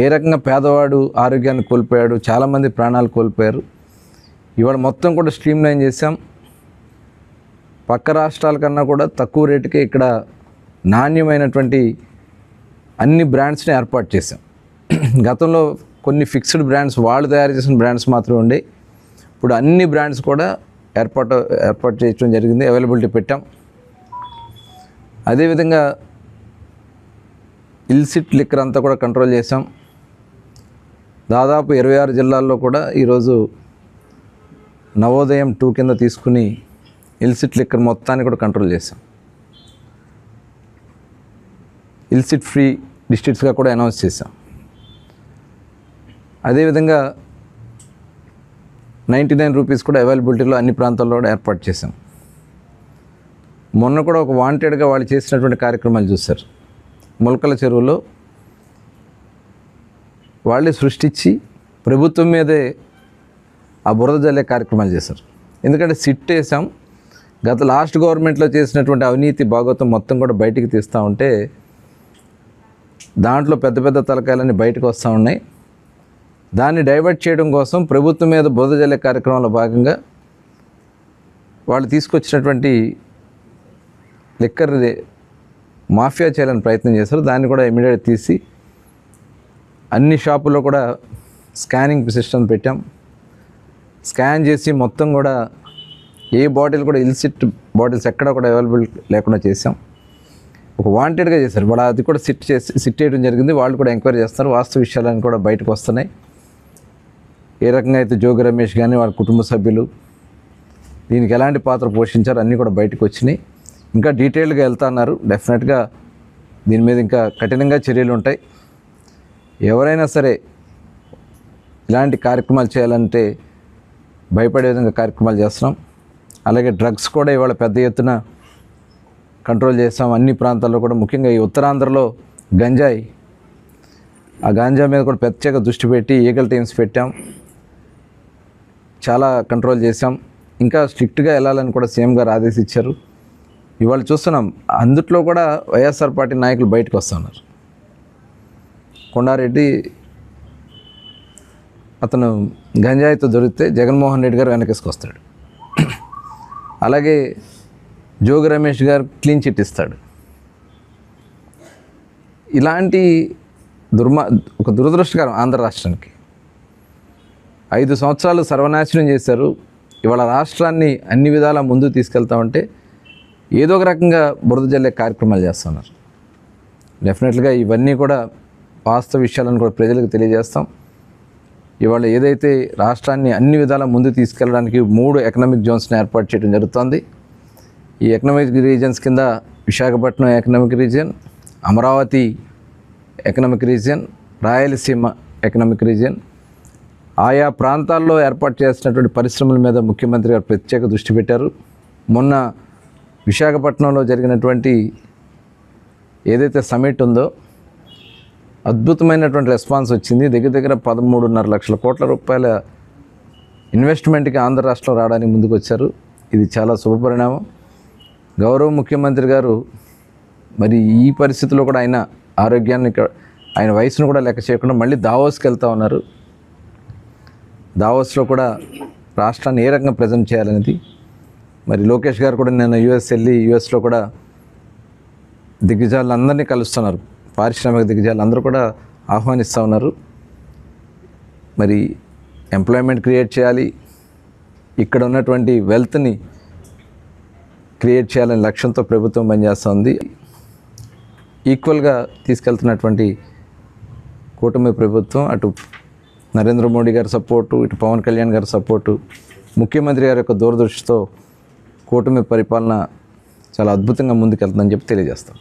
ఏ రకంగా పేదవాడు ఆరోగ్యాన్ని కోల్పోయాడు చాలామంది ప్రాణాలు కోల్పోయారు. ఇవాళ మొత్తం కూడా స్ట్రీమ్ లైన్ చేసాం పక్క రాష్ట్రాల కన్నా కూడా తక్కువ రేటుకే ఇక్కడ నాణ్యమైనటువంటి అన్ని బ్రాండ్స్ని ఏర్పాటు చేసాం గతంలో కొన్ని ఫిక్స్డ్ బ్రాండ్స్ వాళ్ళు తయారు చేసిన బ్రాండ్స్ మాత్రమే ఉండే. ఇప్పుడు అన్ని బ్రాండ్స్ కూడా ఏర్పాటు ఏర్పాటు చేయడం జరిగింది అవైలబిలిటీ పెట్టాం. అదేవిధంగా ఇల్సిట్ లిక్కర్ అంతా కూడా కంట్రోల్ చేసాం దాదాపు ఇరవై ఆరు జిల్లాల్లో కూడా ఈరోజు నవోదయం టూ కింద తీసుకుని ఇల్సిట్ లిక్కర్ మొత్తాన్ని కూడా కంట్రోల్ చేసాం ఇల్సిట్ ఫ్రీ డిస్ట్రిక్ట్స్గా కూడా అనౌన్స్ చేశాం. అదేవిధంగా నైంటీ నైన్ రూపీస్ కూడా అవైలబిలిటీలో అన్ని ప్రాంతాల్లో కూడా ఏర్పాటు చేశాం. మొన్న కూడా ఒక వాంటెడ్గా వాళ్ళు చేసినటువంటి కార్యక్రమాలు చూశారు. మొలకల చెరువులో వాళ్ళే సృష్టించి ప్రభుత్వం మీదే ఆ బురద జల్లే కార్యక్రమాలు చేశారు. ఎందుకంటే సిట్ వేసాం. గత లాస్ట్ గవర్నమెంట్లో చేసినటువంటి అవినీతి భాగవతం మొత్తం కూడా బయటికి తీస్తూ ఉంటే దాంట్లో పెద్ద పెద్ద తలకాయలన్నీ బయటకు వస్తూ ఉన్నాయి. దాన్ని డైవర్ట్ చేయడం కోసం ప్రభుత్వం మీద బురద జల్లే కార్యక్రమంలో భాగంగా వాళ్ళు తీసుకొచ్చినటువంటి లిక్కర్ మాఫియా చేయాలని ప్రయత్నం చేశారు దాన్ని కూడా ఇమీడియట్ తీసి అన్ని షాపుల్లో కూడా స్కానింగ్ సిస్టమ్ పెట్టాం. స్కాన్ చేసి మొత్తం కూడా ఏ బాటిల్ కూడా ఇల్సిట్ బాటిల్స్ ఎక్కడ కూడా అవైలబుల్ లేకుండా చేసాం ఒక వాంటెడ్గా చేశారు. వాళ్ళు అది కూడా సిట్ చేసి సిట్ చేయడం జరిగింది. వాళ్ళు కూడా ఎంక్వైరీ చేస్తారు వాస్తవ విషయాలన్నీ కూడా బయటకు వస్తున్నాయి. ఏ రకంగా అయితే జోగి రమేష్ కానీ వాళ్ళ కుటుంబ సభ్యులు దీనికి ఎలాంటి పాత్ర పోషించారు అన్నీ కూడా బయటకు వచ్చినాయి. ఇంకా డీటెయిల్డ్గా వెళ్తా అన్నారు డెఫినెట్గా దీని మీద ఇంకా కఠినంగా చర్యలు ఉంటాయి. ఎవరైనా సరే ఇలాంటి కార్యక్రమాలు చేయాలంటే భయపడే విధంగా కార్యక్రమాలు చేస్తున్నాం. అలాగే డ్రగ్స్ కూడా ఇవాళ పెద్ద ఎత్తున కంట్రోల్ చేస్తాం. అన్ని ప్రాంతాల్లో కూడా ముఖ్యంగా ఈ ఉత్తరాంధ్రలో గంజాయి. ఆ గాంజా మీద కూడా ప్రత్యేక దృష్టి పెట్టి ఈగల్ టీమ్స్ పెట్టాం. చాలా కంట్రోల్ చేసాం ఇంకా స్ట్రిక్ట్గా వెళ్ళాలని కూడా సీఎం గారు ఆదేశించారు. ఇవాళ చూస్తున్నాం అందుట్లో కూడా వైఎస్ఆర్ పార్టీ నాయకులు బయటకు వస్తున్నారు. కొండారెడ్డి అతను గంజాయితో దొరికితే జగన్మోహన్ రెడ్డి గారు వెనకేసుకొస్తాడు అలాగే జోగి రమేష్ గారు క్లీన్ చిట్ ఇస్తాడు. ఇలాంటి దుర్మా ఒక దురదృష్టకరం ఆంధ్ర రాష్ట్రానికి. ఐదు సంవత్సరాలు సర్వనాశనం చేశారు. ఇవాళ రాష్ట్రాన్ని అన్ని విధాలా ముందు తీసుకెళ్తామంటే ఏదో ఒక రకంగా బురద జల్లే కార్యక్రమాలు చేస్తున్నారు. డెఫినెట్గా ఇవన్నీ కూడా వాస్తవ విషయాలను కూడా ప్రజలకు తెలియజేస్తాం. ఇవాళ ఏదైతే రాష్ట్రాన్ని అన్ని విధాల ముందు తీసుకెళ్ళడానికి మూడు ఎకనామిక్ జోన్స్ని ఏర్పాటు చేయడం జరుగుతోంది. ఈ ఎకనామిక్ రీజన్స్ కింద Visakhapatnam economic region Amaravati economic region Rayalaseema economic region ఆయా ప్రాంతాల్లో ఏర్పాటు చేసినటువంటి పరిశ్రమల మీద ముఖ్యమంత్రి గారు ప్రత్యేక దృష్టి పెట్టారు. మొన్న విశాఖపట్నంలో జరిగినటువంటి ఏదైతే సమిట్ ఉందో అద్భుతమైనటువంటి రెస్పాన్స్ వచ్చింది. దగ్గర దగ్గర పదమూడున్నర లక్షల కోట్ల రూపాయల ఇన్వెస్ట్మెంట్కి ఆంధ్ర రాష్ట్రం రావడానికి ముందుకు వచ్చారు ఇది చాలా శుభపరిణామం. గౌరవ ముఖ్యమంత్రి గారు మరి ఈ పరిస్థితిలో కూడా ఆయన ఆరోగ్యాన్ని ఆయన వయసును కూడా లెక్క చేయకుండా మళ్ళీ దావోస్కి వెళ్తా ఉన్నారు. దావోస్లో కూడా రాష్ట్రాన్ని ఏ రకంగా ప్రజెంట్ చేయాలనేది మరి లోకేష్ గారు కూడా నేను యూఎస్ వెళ్ళి యూఎస్లో కూడా దిగ్గజాలందరినీ కలుస్తున్నారు. పారిశ్రామిక దిగ్గజాలు అందరూ కూడా ఆహ్వానిస్తూ ఉన్నారు. మరి ఎంప్లాయ్మెంట్ క్రియేట్ చేయాలి. ఇక్కడ ఉన్నటువంటి వెల్త్ని క్రియేట్ చేయాలనే లక్ష్యంతో ప్రభుత్వం పనిచేస్తుంది. ఈక్వల్గా తీసుకెళ్తున్నటువంటి కూటమి ప్రభుత్వం అటు నరేంద్ర మోడీ గారి సపోర్టు ఇటు పవన్ కళ్యాణ్ గారి సపోర్టు ముఖ్యమంత్రి గారి యొక్క దూరదృష్టితో కూటమి పరిపాలన చాలా అద్భుతంగా ముందుకెళ్తుందని చెప్పి తెలియజేస్తాం